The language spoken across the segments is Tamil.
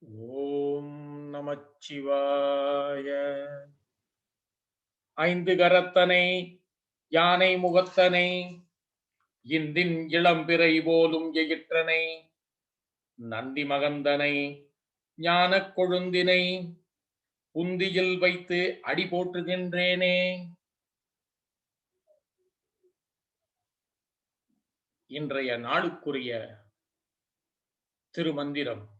ஓம் நமச்சிவாய. ஐந்து கரத்தனை யானை முகத்தனை இந்தின் இளம்பிறை போலும் எயிற்றனை நந்தி மகந்தனை ஞானக் கொழுந்தினை புந்தியில் வைத்து அடி போற்றுகின்றேனே. இன்றைய நாளுக்குரிய திருமந்திரம்.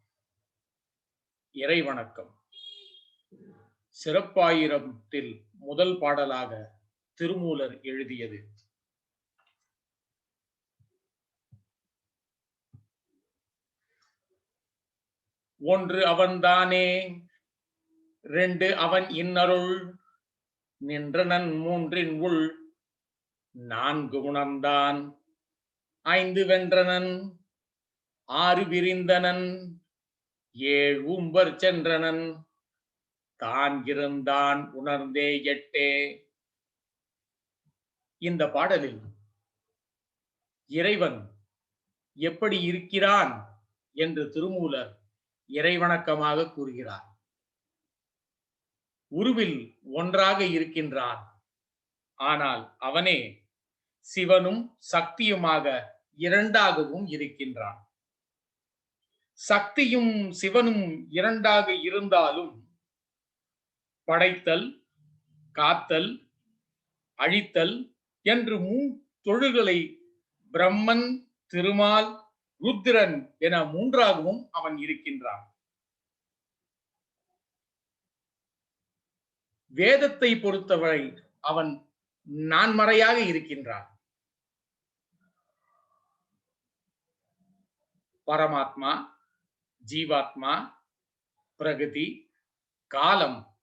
இறைவணக்கம். சிறப்பாயிரத்தில் முதல் பாடலாக திருமூலர் எழுதியது. ஒன்று அவன்தானே ரெண்டு அவன் இன்னருள் நின்றனன் மூன்றின் உள் நான்கு உணர்ந்தான். ஐந்து வென்றனன் ஆறு விரிந்தனன் ஏழ் உம்பர் சென்றனன் தான் இருந்தான் உணர்ந்தே எட்டே. இந்த பாடலில் இறைவன் எப்படி இருக்கிறான் என்று திருமூலர் இறைவணக்கமாக கூறுகிறார். உருவில் ஒன்றாக இருக்கின்றான். ஆனால் அவனே சிவனும் சக்தியுமாக இரண்டாகவும் இருக்கின்றான். சக்தியும் சிவனும் இரண்டாக இருந்தாலும் படைத்தல் காத்தல் அழித்தல் என்று மூ தொழுகளை பிரம்மன் திருமால் ருத்திரன் என மூன்றாகவும் அவன் இருக்கின்றான். வேதத்தை பொறுத்தவரை அவன் நான்மறையாக இருக்கின்றான். பரமாத்மா ஜீவாத்மா பிரகதி காலம்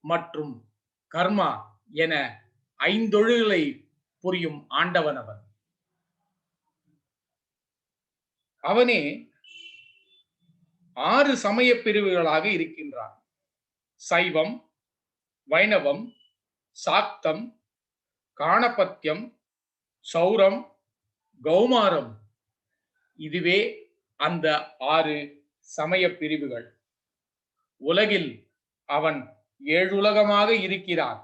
மற்றும் கர்மா என ஐந்தொழுகளை புரியும் ஆண்டவன் அவன். அவனே ஆறு சமய பிரிவுகளாக இருக்கின்றான். சைவம் வைணவம் சாக்தம் காணபத்தியம் சௌரம் கௌமாரம். இதுவே அந்த ஆறு சமய பிரிவுகள். உலகில் அவன் ஏழுலகமாக இருக்கிறான்.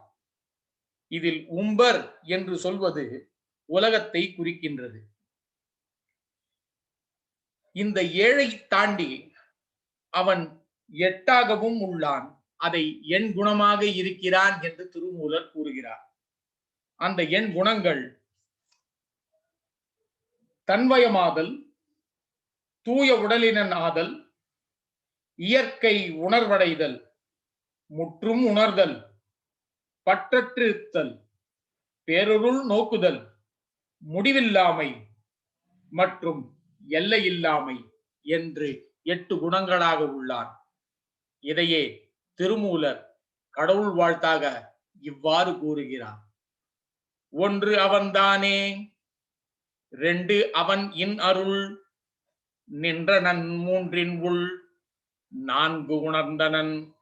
இதில் உம்பர் என்று சொல்வது உலகத்தை குறிக்கின்றது. இந்த ஏழை தாண்டி அவன் எட்டாகவும் உள்ளான். அதை எண் குணமாக இருக்கிறான் என்று திருமூலர் கூறுகிறார். அந்த எண் குணங்கள் தன்வயமாதல் தூய உடலினன் ஆதல் இயற்கை உணர்வடைதல் முற்றும் உணர்தல் பற்றற்றிருத்தல் பேரொருள் நோக்குதல் முடிவில்லாமை மற்றும் எல்லையில்லாமை என்று எட்டு குணங்களாக உள்ளான் இதையே திருமூலர் கடவுள் வாழ்த்தாக இவ்வாறு கூறுகிறார். ஒன்று அவன்தானே ரெண்டு அவன் இன் அருள் நின்றனன் மூன்றின் உள் நான்கு உணர்ந்தனன்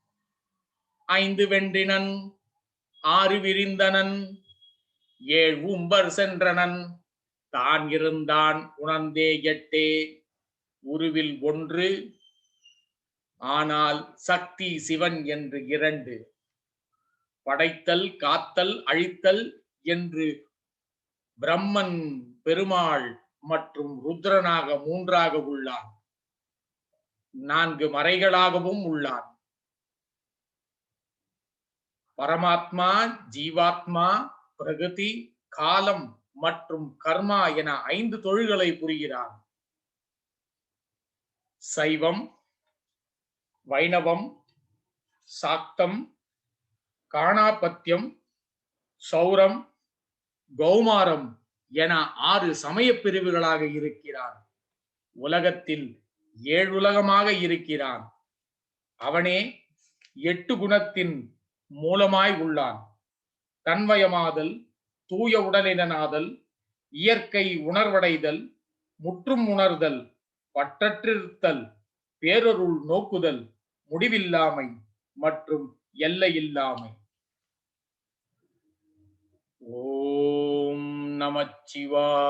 ஐந்து வென்றினன் ஆறு விரிந்தனன் ஏழ் உம்பர் சென்றனன். தான் இருந்தான் உணர்ந்தே எட்டே உருவில் ஒன்று ஆனால் சக்தி சிவன் என்று இரண்டு. படைத்தல் காத்தல் அழித்தல் என்று பிரம்மன் பெருமாள் மற்றும் ருத்ரனாக மூன்றாக உள்ளான். நான்கு மறைகளாகவும் உள்ளான். பரமாத்மா ஜீவாத்மா பிரகதி காலம் மற்றும் கர்மா என ஐந்து தொழில்களை புரிகிறான். சைவம் வைணவம் சாக்தம் காணாபத்தியம் சௌரம் கௌமாரம் என ஆறு சமய பிரிவுகளாக இருக்கிறார். உலகத்தில் ஏழுலகமாக இருக்கிறான். அவனே எட்டு குணத்தின் மூலமாய் உள்ளான். தன்வயமாதல் தூய உடலினாதல் இயற்கை உணர்வடைதல் முற்றும் உணர்தல் பற்றற்றிருத்தல் பேரொருள் நோக்குதல் முடிவில்லாமை மற்றும் எல்லையில்லாமை. ஓம் நமச்சிவாய.